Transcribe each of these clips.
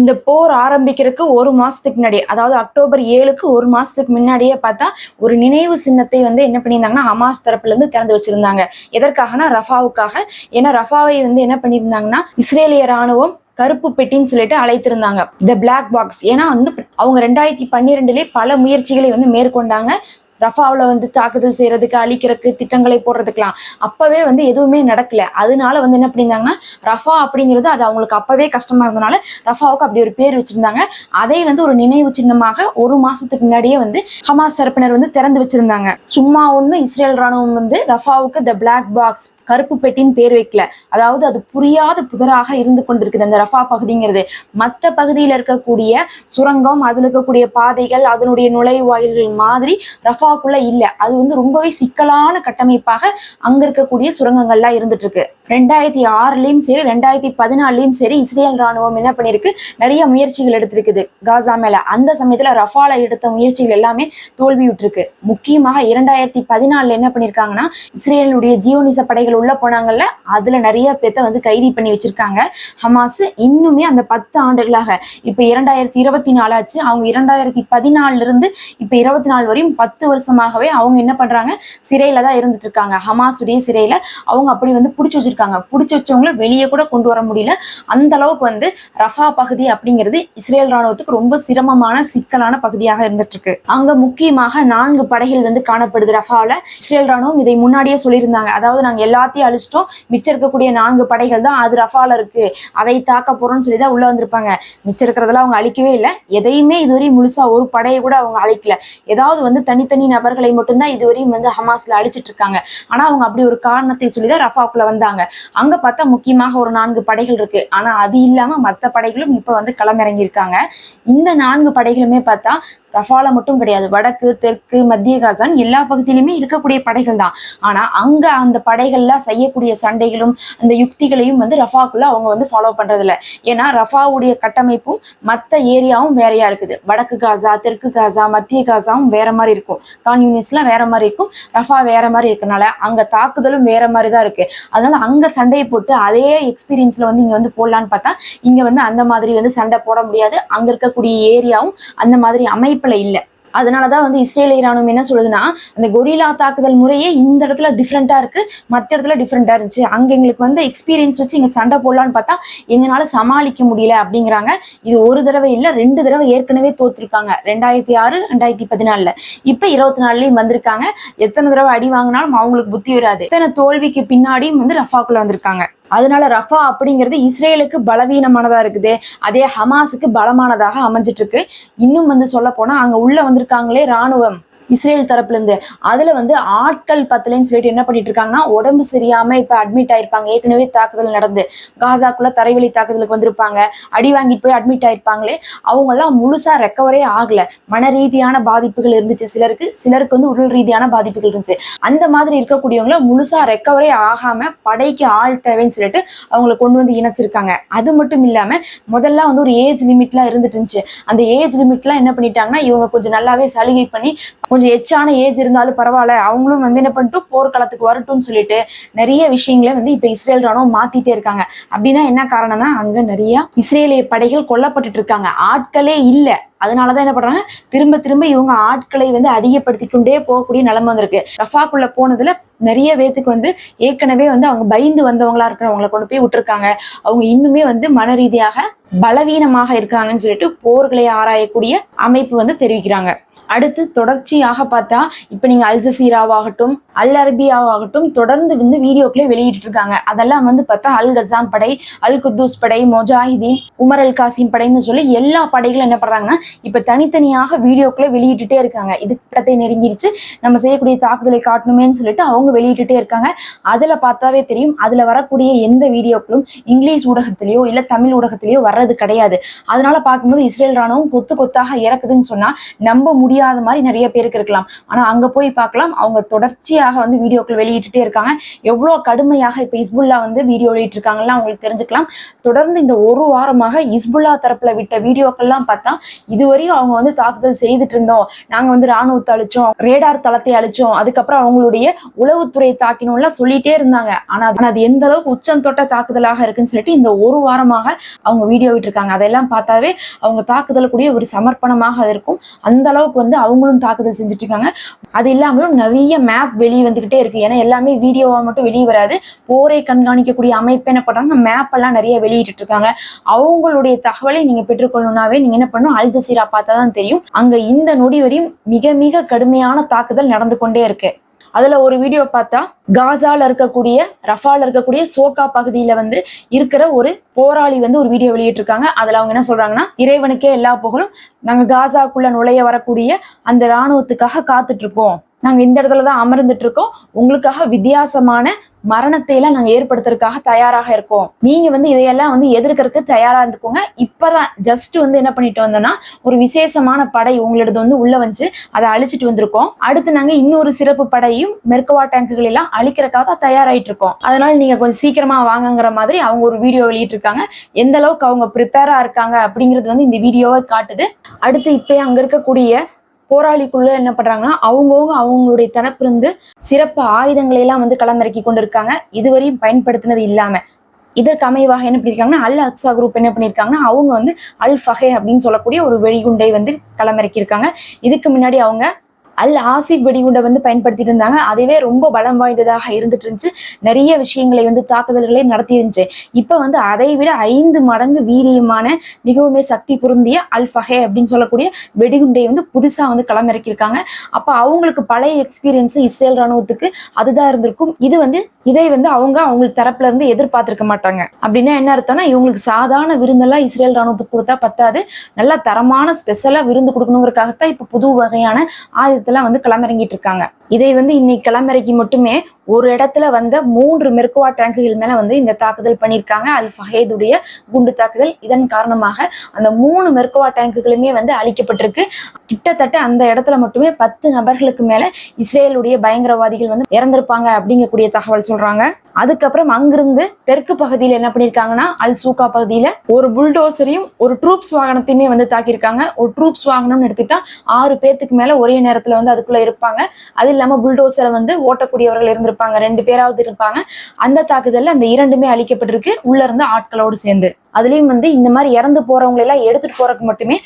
இந்த போர் ஆரம்பிக்கிறதுக்கு ஒரு மாசத்துக்கு முன்னாடி அதாவது அக்டோபர் ஏழுக்கு ஒரு மாசத்துக்கு முன்னாடியே பார்த்தா ஒரு நினைவு சின்னத்தை வந்து என்ன பண்ணியிருந்தாங்கன்னா ஹமாஸ் தரப்புல இருந்து திறந்து வச்சிருந்தாங்க. எதற்காகனா ரஃபாவுக்காக. ஏன்னா ரஃபாவை வந்து என்ன பண்ணியிருந்தாங்கன்னா இஸ்ரேலிய ராணுவம் கருப்பு பெட்டின்னு சொல்லிட்டு அழைத்திருந்தாங்க. த பிளாக் பாக்ஸ் ஏன்னா வந்து அவங்க ரெண்டாயிரத்தி பன்னிரெண்டுலேயே பல முயற்சிகளை வந்து மேற்கொண்டாங்க. ரஃபாவில் வந்து தாக்குதல் செய்யறதுக்கு அழிக்கிறதுக்கு திட்டங்களை போடுறதுக்கெல்லாம் அப்பவே வந்து எதுவுமே நடக்கல. அதனால வந்து என்ன பண்ணியிருந்தாங்கன்னா ரஃபா அப்படிங்கிறது அது அவங்களுக்கு அப்பவே கஷ்டமா இருந்தனால ரஃபாவுக்கு அப்படி ஒரு பேர் வச்சிருந்தாங்க. அதை வந்து ஒரு நினைவு சின்னமாக ஒரு மாசத்துக்கு முன்னாடியே வந்து ஹமாஸ் தரப்பினர் வந்து திறந்து வச்சிருந்தாங்க. சும்மா ஒன்று இஸ்ரேல் ராணுவம் வந்து ரஃபாவுக்கு த பிளாக் பாக்ஸ் கருப்பு பெட்டின்னு பேர் வைக்கல. அதாவது அது புரியாத புதராக இருந்து கொண்டிருக்குது அந்த ரஃபா பகுதிங்கிறது. மற்ற பகுதியில் இருக்கக்கூடிய சுரங்கம் அதுல இருக்கக்கூடிய பாதைகள் அதனுடைய நுழைவாயில்கள் மாதிரி ரஃபாக்குள்ள இல்ல. அது வந்து ரொம்பவே சிக்கலான கட்டமைப்பாக அங்க இருக்கக்கூடிய சுரங்கங்கள்லாம் இருந்துட்டு இருக்கு. ரெண்டாயிரத்தி ஆறுலயும் சரி ரெண்டாயிரத்தி பதினாலுலயும் சரி இஸ்ரேல் ராணுவம் என்ன பண்ணிருக்கு நிறைய முயற்சிகள் எடுத்திருக்குது. காசா மேல. அந்த சமயத்துல ரஃபால எடுத்த முயற்சிகள் எல்லாமே தோல்வி விட்டுருக்கு முக்கியமாக இரண்டாயிரத்தி பதினாலுல என்ன பண்ணிருக்காங்கன்னா இஸ்ரேலுடைய ஜியோனிச படைகள் உள்ள போனாங்கல்ல அதுல நிறைய பேத்த வந்து கைது பண்ணி வச்சிருக்காங்க. ஹமாஸ் இன்னுமே அந்த பத்து ஆண்டுகளாக இப்ப இரண்டாயிரத்தி இருபத்தி நாலாச்சு அவங்க இரண்டாயிரத்தி பதினாலுல இருந்து இப்ப இருபத்தி நாலு வரையும் பத்து வருஷமாகவே அவங்க என்ன பண்றாங்க? சிறையில தான் இருந்துட்டு இருக்காங்க. ஹமாஸ் உடைய சிறையில அவங்க அப்படி வந்து பிடிச்சி வச்சிருக்காங்க. பிடிச்சி வச்சவங்கள வெளியே கூட கொண்டு வர முடியல. அந்த அளவுக்கு வந்து ரஃபா பகுதி அப்படிங்கிறது இஸ்ரேல் ராணுவத்துக்கு ரொம்ப சிரமமான சிக்கலான பகுதியாக இருந்துட்டு இருக்கு அங்க முக்கியமாக நான்கு படைகள் வந்து காணப்படுது ரஃபால. இஸ்ரேல் ராணுவம் இதை முன்னாடியே சொல்லியிருந்தாங்க. அதாவது நாங்க எல்லாத்தையும் அழிச்சிட்டோம். மிச்சம் இருக்கக்கூடிய நான்கு படைகள் தான் அது ரஃபால இருக்கு. அதை தாக்க போறோம்னு சொல்லி தான் உள்ள வந்திருப்பாங்க. மிச்சம் இருக்கிறதெல்லாம் அவங்க அழிக்கவே இல்லை. எதையுமே இதுவரையும் முழுசா ஒரு படையை கூட அவங்க அழிக்கல. ஏதாவது வந்து தனித்தனி நபர்களை மட்டும்தான் இதுவரையும் வந்து ஹமாஸ்ல அழிச்சிட்டு இருக்காங்க. ஆனா அவங்க அப்படி ஒரு காரணத்தை சொல்லிதான் ரஃபாக்குள்ள வந்தாங்க. அங்க பார்த்தா முக்கியமாக ஒரு நான்கு படைகள் இருக்கு. ஆனா அது இல்லாம மத்த படைகளும் இப்ப வந்து களமிறங்கி இருக்காங்க இந்த நான்கு படைகளுமே பார்த்தா ரஃபால மட்டும் கிடையாது. வடக்கு தெற்கு மத்திய காசான் எல்லா பகுதியிலுமே இருக்கக்கூடிய படைகள் தான். ஆனா அங்க அந்த படைகள்ல செய்யக்கூடிய சண்டைகளும் அந்த யுக்திகளையும் வந்து ரஃபாக்குள்ள அவங்க வந்து ஃபாலோ பண்றது இல்லை ஏன்னா ரஃபாவுடைய கட்டமைப்பும் மத்த ஏரியாவும் வேறையா இருக்குது. வடக்கு காசா தெற்கு காசா மத்திய காசாவும் வேற மாதிரி இருக்கும். கான்யூனிஸ்ட்லாம் வேற மாதிரி இருக்கும். ரஃபா வேற மாதிரி இருக்கனால அங்க தாக்குதலும் வேற மாதிரி தான் இருக்கு. அதனால அங்க சண்டையை போட்டு அதே எக்ஸ்பீரியன்ஸ்ல வந்து இங்க வந்து போடலான்னு பார்த்தா இங்க வந்து அந்த மாதிரி வந்து சண்டை போட முடியாது. அங்க இருக்கக்கூடிய ஏரியாவும் அந்த மாதிரி அமைப்புல இல்லை. அதனாலதான் வந்து இஸ்ரேலிய ராணுவம் என்ன சொல்லுதுன்னா அந்த கொரில்லா தாக்குதல் முறையே இந்த இடத்துல டிஃப்ரெண்டா இருக்கு. மற்ற இடத்துல டிஃப்ரெண்டா இருந்துச்சு. அங்க எங்களுக்கு வந்து எக்ஸ்பீரியன்ஸ் வச்சு இங்க சண்டை போடலான்னு பார்த்தா எங்களால சமாளிக்க முடியல அப்படிங்கிறாங்க. இது ஒரு தடவை இல்ல ரெண்டு தடவை ஏற்கனவே தோத்துருக்காங்க. ரெண்டாயிரத்தி ஆறு ரெண்டாயிரத்தி பதினாலுல. இப்ப இருபத்தி நாலுலயும் வந்திருக்காங்க. எத்தனை தடவை அடி வாங்கினாலும் அவங்களுக்கு புத்தி வராது. எத்தனை தோல்விக்கு பின்னாடியும் வந்து ரஃபாக்குள்ள வந்திருக்காங்க. அதனால ரஃபா அப்படிங்கிறது இஸ்ரேலுக்கு பலவீனமானதா இருக்குது. அதே ஹமாஸுக்கு பலமானதாக அமைஞ்சிட்டு இருக்கு. இன்னும் வந்து சொல்ல போனா அங்க உள்ள வந்திருக்காங்களே ராணுவம் இஸ்ரேல் தரப்புல இருந்து அதுல வந்து ஆட்கள் பத்தலைன்னு சொல்லிட்டு என்ன பண்ணிட்டு இருக்காங்கன்னா உடம்பு சரியாம இப்ப அட்மிட் ஆயிருப்பாங்க. ஏற்கனவே தாக்குதல் நடந்து. காசாக்குள்ள தரைவழி தாக்குதலுக்கு வந்திருப்பாங்க. அடி வாங்கிட்டு போய் அட்மிட் ஆயிருப்பாங்களே. அவங்க எல்லாம் முழுசா ரெக்கவரே ஆகல. மன ரீதியான பாதிப்புகள் இருந்துச்சு சிலருக்கு. சிலருக்கு வந்து உடல் ரீதியான பாதிப்புகள் இருந்துச்சு. அந்த மாதிரி இருக்கக்கூடியவங்கள முழுசா ரெக்கவரே ஆகாம படைக்கு ஆள் தேவைன்னு சொல்லிட்டு அவங்கள கொண்டு வந்து இணைச்சிருக்காங்க. அது மட்டும் இல்லாம முதல்ல வந்து ஒரு ஏஜ் லிமிட்லாம் இருந்துட்டு இருந்துச்சு. அந்த ஏஜ் லிமிட்லாம் என்ன பண்ணிட்டாங்கன்னா இவங்க கொஞ்சம் நல்லாவே சலுகை பண்ணி கொஞ்சம் எச்சான ஏஜ் இருந்தாலும் பரவாயில்ல. அவங்களும் வந்து என்ன பண்ணிட்டு போர்க்களத்துக்கு வரட்டும்னு சொல்லிட்டு நிறைய விஷயங்களை வந்து இப்ப இஸ்ரேல் ராணுவம் மாத்திட்டே இருக்காங்க. அப்படின்னா என்ன காரணம்னா அங்க நிறைய இஸ்ரேலிய படைகள் கொல்லப்பட்டுட்டு இருக்காங்க. ஆட்களே இல்ல. அதனாலதான் என்ன பண்றாங்க திரும்ப திரும்ப இவங்க ஆட்களை வந்து அதிகப்படுத்தி கொண்டே போகக்கூடிய நிலைமை வந்திருக்கு. ரஃபாக்குள்ள போனதுல நிறைய பேத்துக்கு வந்து ஏற்கனவே வந்து அவங்க பயந்து வந்தவங்களா இருக்கிறவங்களை கொண்டு போய் விட்டுருக்காங்க. அவங்க இன்னுமே வந்து மன ரீதியாக பலவீனமாக இருக்காங்கன்னு சொல்லிட்டு போர்களை ஆராயக்கூடிய அமைப்பு வந்து தெரிவிக்கிறாங்க. அடுத்து தொடர்ச்சியாக பார்த்தா இப்ப நீங்க அல்சசீராவாகட்டும் அல் அரபியாவாகட்டும் தொடர்ந்து வந்து வீடியோக்களே வெளியிட்டு இருக்காங்க. அதெல்லாம் வந்து பார்த்தா அல் கசாம் படை அல் குத்தூஸ் படை மொஜாஹிதீன் உமர் அல் காசிம் படைன்னு சொல்லி எல்லா படைகளும் என்ன பண்றாங்கன்னா இப்ப தனித்தனியாக வீடியோக்களை வெளியிட்டுட்டே இருக்காங்க. இது படத்தை நெருங்கிருச்சு நம்ம செய்யக்கூடிய தாக்குதலை காட்டணுமேன்னு சொல்லிட்டு அவங்க வெளியிட்டுட்டே இருக்காங்க. அதுல பார்த்தாவே தெரியும் அதுல வரக்கூடிய எந்த வீடியோக்களும் இங்கிலீஷ் ஊடகத்திலேயோ இல்ல தமிழ் ஊடகத்திலேயோ வர்றது கிடையாது. அதனால பார்க்கும்போது இஸ்ரேல் ராணுவம் கொத்து கொத்தாக இறக்குதுன்னு சொன்னா நம்ப முடியாத மாதிரி நிறைய பேருக்கு இருக்கலாம். ஆனா அங்க போய் பார்க்கலாம். அவங்க தொடர்ச்சியாக வந்து வீடியோக்கள் வெளியிட்டுட்டே இருக்காங்க. எவ்வளோ கடுமையாக இப்போ இஸ்புல்லா வந்து வீடியோ வெளியிட்டிருக்காங்கலாம் அவங்களுக்கு தெரிஞ்சுக்கலாம். தொடர்ந்து இந்த ஒரு வாரமாக இஸ்புல்லா தரப்புல விட்ட வீடியோக்கள்லாம் பார்த்தா இதுவரையும் அவங்க வந்து தாக்குதல் செய்துட்டு இருந்தோம். நாங்க வந்து ராணுவத்தை அழிச்சோம் ரேடார் தளத்தை அழிச்சோம். அதுக்கப்புறம் அவங்களுடைய உளவுத்துறை தாக்கினோம்லாம் சொல்லிட்டே இருந்தாங்க. ஆனா அது- ஆனா அது எந்த அளவுக்கு உச்சம் தொட்ட தாக்குதலாக இருக்குன்னு சொல்லிட்டு இந்த ஒரு வாரமாக அவங்க வீடியோ விட்டுருக்காங்க. அதெல்லாம் பார்த்தாவே அவங்க தாக்குதலுக்குரிய ஒரு சமர்ப்பணமாக இருக்கும். அந்த அளவுக்கு வந்து அவங்களும் தாக்குதல் செஞ்சுட்டு இருக்காங்க அது இல்லாமலும் நிறைய மேப் வெளியே வந்துகிட்டே இருக்கு. ஏன்னா எல்லாமே வீடியோவா மட்டும் வெளியே வராது. போரை கண்காணிக்கக்கூடிய அமைப்பு என்ன பண்றாங்க? மேப் எல்லாம் நிறைய வெளியிட்டு இருக்காங்க அவங்களுடைய தகவலை நீங்க பெற்றுக்கொள்ளணும்னாவே நீங்க என்ன பண்ணணும்? அல் ஜசீரா பார்த்தா தான் தெரியும். அங்க இந்த நொடி வரையும் மிக மிக கடுமையான தாக்குதல் நடந்து கொண்டே இருக்கு. அதுல ஒரு வீடியோ பார்த்தா காசால இருக்கக்கூடிய ரஃபால இருக்கக்கூடிய சோகா பகுதியில வந்து இருக்கிற ஒரு போராளி வந்து ஒரு வீடியோ வெளியிட்டிருக்காங்க. அதுல அவங்க என்ன சொல்றாங்கன்னா இறைவனுக்கே எல்லா புகழும் நாங்க காசாக்குள்ள நுழைய வரக்கூடிய அந்த ராணுவத்துக்காக காத்துட்டு இருக்கோம். நாங்க இந்த இடத்துல தான் அமர்ந்துட்டு இருக்கோம். உங்களுக்காக வித்தியாசமான மரணத்தை எல்லாம் நாங்க ஏற்படுத்துறதுக்காக தயாராக இருக்கோம். நீங்க வந்து இதையெல்லாம் வந்து எதிர்க்கறதுக்கு தயாரா இருந்துக்கோங்க. இப்பதான் ஜஸ்ட் வந்து என்ன பண்ணிட்டு வந்தோம்னா ஒரு விசேஷமான படை உங்களோடது வந்து உள்ள வந்து அதை அழிச்சிட்டு வந்திருக்கோம். அடுத்து நாங்க இன்னொரு சிறப்பு படையும் மெர்கவா டேங்குகள் எல்லாம் அழிக்கிறதுக்காக தான் தயாராயிட்டு இருக்கோம். அதனால நீங்க கொஞ்சம் சீக்கிரமா வாங்கங்கிற மாதிரி அவங்க ஒரு வீடியோ வெளியிட்டிருக்காங்க எந்த அளவுக்கு அவங்க ப்ரிப்பேரா இருக்காங்க அப்படிங்கிறது வந்து இந்த வீடியோவை காட்டுது. அடுத்து இப்ப அங்க இருக்கக்கூடிய போராளிக்குள்ள என்ன பண்றாங்கன்னா அவங்கவுங்க அவங்களுடைய தரப்பிலிருந்து சிறப்பு ஆயுதங்களை எல்லாம் வந்து களமிறக்கி கொண்டிருக்காங்க. இதுவரையும் பயன்படுத்தினது இல்லாம. இதற்கு அமைவாக என்ன பண்ணியிருக்காங்கன்னா அல் அக்ஸா குரூப் என்ன பண்ணியிருக்காங்கன்னா அவங்க வந்து அல் ஃபஹே அப்படின்னு சொல்லக்கூடிய ஒரு வெடிகுண்டை வந்து களமிறக்கி இருக்காங்க இதுக்கு முன்னாடி அவங்க அல் ஆசிப் வெடிகுண்டை வந்து பயன்படுத்திட்டு இருந்தாங்க அதுவே ரொம்ப பலம் வாய்ந்ததாக இருந்துட்டு இருந்துச்சு நிறைய விஷயங்களை வந்து தாக்குதல்களை நடத்தி இருந்துச்சு இப்ப வந்து அதை விட ஐந்து மடங்கு வீரியமான மிகவுமே சக்தி பொருந்திய அல் ஃபஹே அப்படின்னு சொல்லக்கூடிய வெடிகுண்டை வந்து புதுசா வந்து களமிறக்கியிருக்காங்க. அப்ப அவங்களுக்கு பழைய எக்ஸ்பீரியன்ஸு இஸ்ரேல் ராணுவத்துக்கு அதுதான் இருந்திருக்கும். இது வந்து இதை வந்து அவங்க அவங்களுக்கு தரப்புல இருந்து எதிர்பார்த்திருக்க மாட்டாங்க. அப்படின்னா என்ன அர்த்தம்னா இவங்களுக்கு சாதாரண விருந்தெல்லாம் இஸ்ரேல் ராணுவத்துக்கு கொடுத்தா பத்தாது. நல்ல தரமான ஸ்பெஷலா விருந்து கொடுக்கணுங்கிறதுக்காகத்தான் இப்ப புது வகையான ஆயுதத்தெல்லாம் வந்து களமிறங்கிட்டு இருக்காங்க. இதை வந்து இன்னைக்கு கிளம்பறைக்கு மட்டுமே ஒரு இடத்துல வந்த மூன்று மெர்குவா டேங்குகள் மேல வந்து இந்த தாக்குதல் பண்ணியிருக்காங்க. அல் ஃபஹேதுடைய குண்டு தாக்குதல். இதன் காரணமாக அந்த மூணு மெர்குவா டேங்குகளுமே வந்து அழிக்கப்பட்டிருக்கு. கிட்டத்தட்ட அந்த இடத்துல மட்டுமே பத்து நபர்களுக்கு மேல இஸ்ரேலுடைய பயங்கரவாதிகள் வந்து இறந்திருப்பாங்க அப்படிங்கக்கூடிய தகவல் சொல்றாங்க. அதுக்கப்புறம் அங்கிருந்து தெற்கு பகுதியில் என்ன பண்ணிருக்காங்கன்னா அல் சூகா பகுதியில ஒரு புல்டோசரையும் ஒரு ட்ரூப்ஸ் வாகனத்தையுமே வந்து தாக்கியிருக்காங்க. ஒரு ட்ரூப்ஸ் வாகனம்னு எடுத்துக்கிட்டா ஆறு பேத்துக்கு மேல ஒரே நேரத்துல வந்து அதுக்குள்ள இருப்பாங்க. அதில் இல்லாம புல்டோசரை வந்து ஓட்டக்கூடியவர்கள் இருந்திருப்பாங்க. ரெண்டு பேராவது இருப்பாங்க. அந்த தாக்குதல்ல அந்த இரண்டுமே அழிக்கப்பட்டிருக்கு. உள்ள இருந்து ஆட்களோடு சேர்ந்து. அதுலயும் வந்து இந்த மாதிரி இறந்து போறவங்களை எல்லாம் எடுத்துட்டு போறதுக்கு மட்டுமே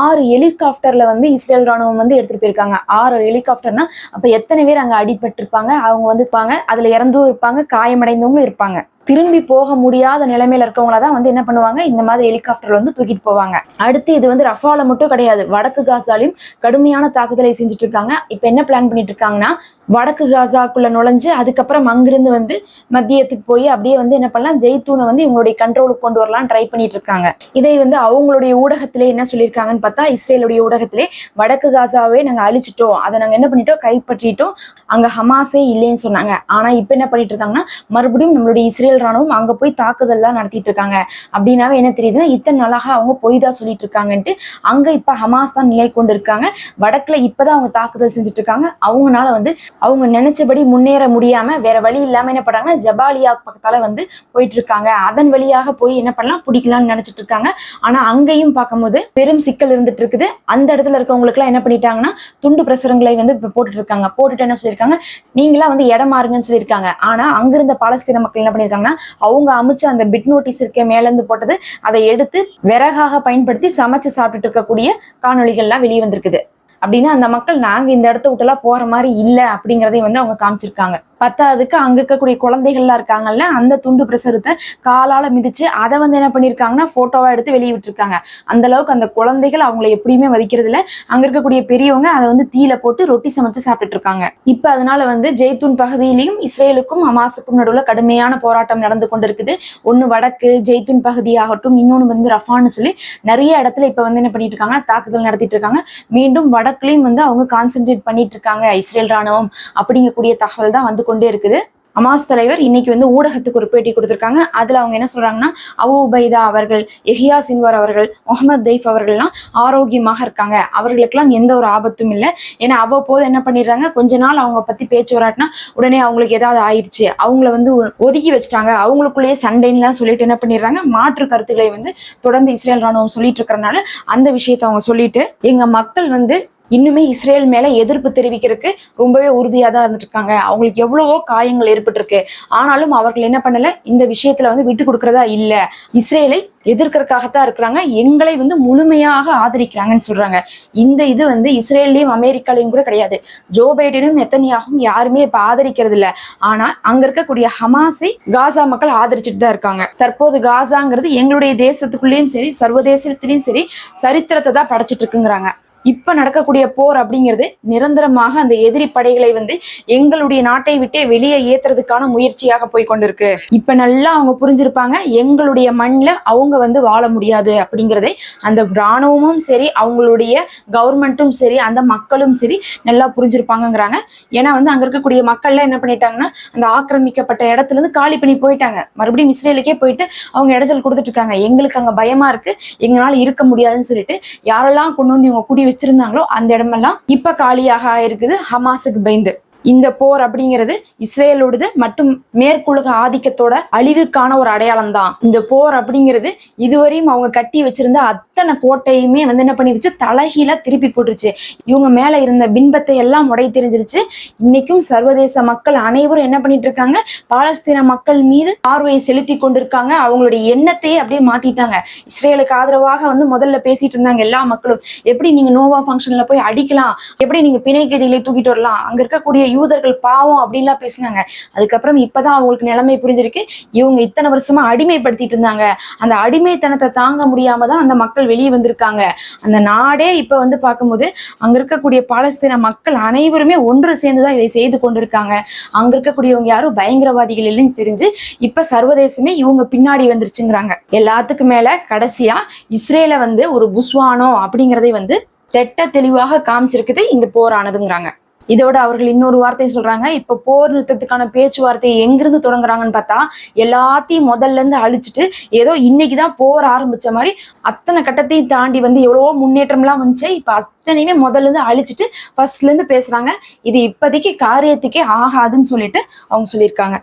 ஆறு ஹெலிகாப்டர்ல வந்து இஸ்ரேல் ராணுவம் வந்து எடுத்துட்டு போயிருக்காங்க. ஆறு ஹெலிகாப்டர்னா அப்ப எத்தனை பேர் அங்க அடிபட்டு இருப்பாங்க அவங்க வந்து இருப்பாங்க. அதுல இறந்தும் இருப்பாங்க. காயமடைந்தவங்களும் இருப்பாங்க. திரும்பி போக முடியாத நிலைமையில இருக்கவங்கள தான் வந்து என்ன பண்ணுவாங்க? இந்த மாதிரி ஹெலிகாப்டர்ல வந்து தூக்கிட்டு போவாங்க. அடுத்து இது வந்து ரஃபால மட்டும் கிடையாது. வடக்கு காசாலையும் கடுமையான தாக்குதலை செஞ்சுட்டு இருக்காங்க. இப்ப என்ன பிளான் பண்ணிட்டு இருக்காங்கன்னா வடக்கு காசாக்குள்ள நுழைஞ்சு அதுக்கப்புறம் அங்கிருந்து வந்து மத்தியத்துக்கு போய் அப்படியே வந்து என்ன பண்ணலாம் ஜெய்தூனை வந்து இவங்களுடைய கண்ட்ரோலுக்கு கொண்டு வரலாம் ட்ரை பண்ணிட்டு இருக்காங்க. இதை வந்து அவங்களுடைய ஊடகத்திலே என்ன சொல்லியிருக்காங்கன்னு பார்த்தா இஸ்ரேலுடைய ஊடகத்திலே வடக்கு காசாவே நாங்க அழிச்சிட்டோம். அதை நாங்க என்ன பண்ணிட்டோம் கைப்பற்றிட்டோம். அங்க ஹமாஸே இல்லைன்னு சொன்னாங்க. ஆனா இப்ப என்ன பண்ணிட்டு இருக்காங்கன்னா மறுபடியும் நம்மளுடைய இஸ்ரேல் ராணுவம் அங்க போய் தாக்குதல்லாம் நடத்திட்டு இருக்காங்க. அப்படின்னாவே என்ன தெரியுதுன்னா இத்தனை நாளாக அவங்க பொய் தான் சொல்லிட்டு இருக்காங்கன்ட்டு அங்க இப்ப ஹமாஸ் தான் நிலை கொண்டு இருக்காங்க வடக்குல இப்பதான் அவங்க தாக்குதல் செஞ்சுட்டு இருக்காங்க. அவங்கனால வந்து அவங்க நினைச்சபடி முன்னேற முடியாம வேற வழி இல்லாம என்ன பண்றாங்கன்னா ஜபாலியா பக்கத்தால வந்து போயிட்டு இருக்காங்க அதன் வழியாக போய் என்ன பண்ணலாம் பிடிக்கலாம்னு நினைச்சிட்டு இருக்காங்க. ஆனா அங்கேயும் பார்க்கும்போது பெரும் சிக்கல் இருந்துட்டு இருக்குது. அந்த இடத்துல இருக்கவங்களுக்கு எல்லாம் என்ன பண்ணிட்டாங்கன்னா துண்டு பிரசுரங்களை வந்து போட்டுட்டு இருக்காங்க போட்டுட்டு என்ன சொல்லியிருக்காங்க நீங்களா வந்து இடம் மாறுங்கன்னு சொல்லியிருக்காங்க. ஆனா அங்கிருந்த பாலஸ்தீன மக்கள் என்ன பண்ணியிருக்காங்கன்னா அவங்க அமைச்ச அந்த பிட் நோட்டீஸ் இருக்க மேல இருந்து போட்டது அதை எடுத்து விறகாக பயன்படுத்தி சமைச்சு சாப்பிட்டுட்டு இருக்கக்கூடிய காணொலிகள்லாம் வெளியே வந்திருக்குது. அப்படின்னா அந்த மக்கள் நாங்க இந்த இடத்த விட்டுலாம் போற மாதிரி இல்ல அப்படிங்கறதையும் வந்து அவங்க காமிச்சிருக்காங்க. பத்தாவதுக்கு அங்க இருக்கக்கூடிய குழந்தைகள்லாம் இருக்காங்கல்ல அந்த துண்டு பிரசுரத்தை காலால மிதிச்சு அதை வந்து என்ன பண்ணிருக்காங்கன்னா போட்டோவா எடுத்து வெளியே விட்டுருக்காங்க அந்த அளவுக்கு அந்த குழந்தைகள் அவங்கள எப்படியுமே மதிக்கிறது இல்ல அங்க இருக்கக்கூடிய பெரியவங்க அதை வந்து தீயில போட்டு ரொட்டி சமைச்சு சாப்பிட்டுட்டு இருக்காங்க இப்ப அதனால வந்து ஜெய்தூன் பகுதியிலையும் இஸ்ரேலுக்கும் ஹமாஸுக்கும் நடுவுல கடுமையான போராட்டம் நடந்து கொண்டிருக்குது. ஒன்னு வடக்கு ஜெய்தூன் பகுதி ஆகட்டும் இன்னொன்னு வந்து ரஃபான்னு சொல்லி நிறைய இடத்துல இப்ப வந்து என்ன பண்ணிட்டு இருக்காங்கன்னா தாக்குதல் நடத்திட்டு இருக்காங்க மீண்டும் வடக்குலயும் வந்து அவங்க கான்சென்ட்ரேட் பண்ணிட்டு இருக்காங்க இஸ்ரேல் ராணுவம் அப்படிங்கக்கூடிய தகவல் தான் வந்து கொண்டே இருக்குது. அமாஸ் தலைவர் இன்னைக்கு வந்து ஊடகத்துக்கு ஒரு பேட்டி கொடுத்துருக்காங்க. அதுல அவங்க என்ன சொல்றாங்கன்னா அபு உபைதா அவர்கள் எஹியா சின்வார் அவர்கள் முகமது தெய்ஃப் அவர்கள்லாம் ஆரோக்கியமாக இருக்காங்க. அவர்களுக்கெல்லாம் எந்த ஒரு ஆபத்தும் இல்லை. ஏன்னா அவ்வப்போது என்ன பண்ணிடுறாங்க? கொஞ்ச நாள் அவங்க பத்தி பேச்சு வராட்டினா உடனே அவங்களுக்கு ஏதாவது ஆயிடுச்சு. அவங்கள வந்து ஒ- ஒதுக்கி வச்சுட்டாங்க. அவங்களுக்குள்ளேயே சண்டைன்னுலாம் சொல்லிட்டு என்ன பண்ணிடுறாங்க? மாற்று கருத்துக்களை வந்து தொடர்ந்து இஸ்ரேல் ராணுவம் சொல்லிட்டு இருக்கிறனால அந்த விஷயத்தை அவங்க சொல்லிட்டு எங்க மக்கள் வந்து இன்னுமே இஸ்ரேல் மேல எதிர்ப்பு தெரிவிக்கிறதுக்கு ரொம்பவே உறுதியாக தான் இருந்துட்டு இருக்காங்க அவங்களுக்கு எவ்வளவோ காயங்கள் ஏற்பட்டிருக்கு. ஆனாலும் அவர்கள் என்ன பண்ணல? இந்த விஷயத்துல வந்து விட்டு கொடுக்கறதா இல்லை. இஸ்ரேலை எதிர்க்கிறதுக்காகத்தான் இருக்கிறாங்க. எங்களை வந்து முழுமையாக ஆதரிக்கிறாங்கன்னு சொல்றாங்க. இந்த இது வந்து இஸ்ரேல்லையும் அமெரிக்காலையும் கூட கிடையாது. ஜோ பைடனும் நெத்தனியாகவும் யாருமே இப்ப ஆதரிக்கிறது இல்ல. ஆனா அங்க இருக்கக்கூடிய ஹமாஸை காசா மக்கள் ஆதரிச்சுட்டு தான் இருக்காங்க. தற்போது காசாங்கிறது எங்களுடைய தேசத்துக்குள்ளேயும் சரி சர்வதேசத்திலயும் சரி சரித்திரத்தை தான் படைச்சிட்டு இருக்குங்கிறாங்க. இப்ப நடக்கக்கூடிய போர் அப்படிங்கிறது நிரந்தரமாக அந்த எதிரி படைகளை வந்து எங்களுடைய நாட்டை விட்டே வெளியே ஏத்துறதுக்கான முயற்சியாக போய் கொண்டிருக்கு. இப்ப நல்லா அவங்க புரிஞ்சிருப்பாங்க எங்களுடைய மண்ணில் அவங்க வந்து வாழ முடியாது அப்படிங்கிறதை அந்த இராணுவமும் சரி அவங்களுடைய கவர்மெண்ட்டும் சரி அந்த மக்களும் சரி நல்லா புரிஞ்சிருப்பாங்கங்கிறாங்க. ஏன்னா வந்து அங்க இருக்கக்கூடிய மக்கள்லாம் என்ன பண்ணிட்டாங்கன்னா அந்த ஆக்கிரமிக்கப்பட்ட இடத்துல இருந்து காலி பண்ணி போயிட்டாங்க. மறுபடியும் இஸ்ரேலுக்கே போயிட்டு அவங்க இடைச்சல் கொடுத்துட்டு இருக்காங்க. எங்களுக்கு அங்க பயமா இருக்கு. எங்களால இருக்க முடியாதுன்னு சொல்லிட்டு யாரெல்லாம் கொண்டு வந்து இவங்க குடி வச்சிருந்தாங்களோ அந்த இடமெல்லாம் இப்ப காலியாக ஆயிருக்குது ஹமாஸுக்கு பயந்து. இந்த போர் அப்படிங்கிறது இஸ்ரேலோடது மற்றும் மேற்குலக ஆதிக்கத்தோட அழிவுக்கான ஒரு அடையாளம் தான் இந்த போர் அப்படிங்கிறது இதுவரையும் அவங்க கட்டி வச்சிருந்த அத்தனை கோட்டையுமே வந்து என்ன பண்ணிருச்சு? தலைகீழ திருப்பி போட்டுருச்சு. இவங்க மேல இருந்த பின்பத்தை எல்லாம் உடை தெரிஞ்சிருச்சு இன்னைக்கும் சர்வதேச மக்கள் அனைவரும் என்ன பண்ணிட்டு இருக்காங்க? பாலஸ்தீன மக்கள் மீது பார்வையை செலுத்தி கொண்டிருக்காங்க. அவங்களுடைய எண்ணத்தையே அப்படியே மாத்திட்டாங்க. இஸ்ரேலுக்கு ஆதரவாக வந்து முதல்ல பேசிட்டு இருந்தாங்க எல்லா மக்களும். எப்படி நீங்க நோவா ஃபங்க்ஷன்ல போய் அடிக்கலாம்? எப்படி நீங்க பிணை கைதிகளை தூக்கிட்டு வரலாம்? அங்க இருக்கக்கூடிய யூதர்கள் பாவம் அப்படின்லாம் பேசினாங்க. அதுக்கப்புறம் இப்பதான் அவங்களுக்கு நிலைமை புரிஞ்சிருக்கு. இவங்க இத்தனை வருஷமா அடிமைப்படுத்திட்டு இருந்தாங்க. அந்த அடிமைத்தனத்தை தாங்க முடியாம தான் அந்த மக்கள் வெளியே வந்திருக்காங்க. அந்த நாடே இப்ப வந்து பார்க்கும்போது அங்க இருக்கக்கூடிய பாலஸ்தீன மக்கள் அனைவருமே ஒன்று சேர்ந்துதான் இதை செய்து கொண்டிருக்காங்க. அங்க இருக்கக்கூடியவங்க யாரும் பயங்கரவாதிகள் இல்லைன்னு தெரிஞ்சு இப்ப சர்வதேசமே இவங்க பின்னாடி வந்துருச்சுங்கிறாங்க. எல்லாத்துக்கும் மேல கடைசியா இஸ்ரேல வந்து ஒரு புஸ்வானோ அப்படிங்கிறதை வந்து தெட்ட தெளிவாக காமிச்சிருக்குது இந்த போரானதுங்கிறாங்க. இதோட அவர்கள் இன்னொரு வார்த்தை சொல்றாங்க. இப்ப போர் நிறுத்தத்துக்கான பேச்சுவார்த்தையை எங்கிருந்து தொடங்குறாங்கன்னு பார்த்தா எல்லாத்தையும் முதல்ல இருந்து அழிச்சிட்டு ஏதோ இன்னைக்குதான் போர் ஆரம்பிச்ச மாதிரி அத்தனை கட்டத்தையும் தாண்டி வந்து எவ்வளவோ முன்னேற்றம்லாம் வந்துச்சு. இப்ப அத்தனையுமே முதல்ல இருந்து அழிச்சிட்டு ஃபர்ஸ்ட்ல இருந்து பேசுறாங்க. இது இப்போதைக்கு காரியத்துக்கே ஆகாதுன்னு சொல்லிட்டு அவங்க சொல்லியிருக்காங்க.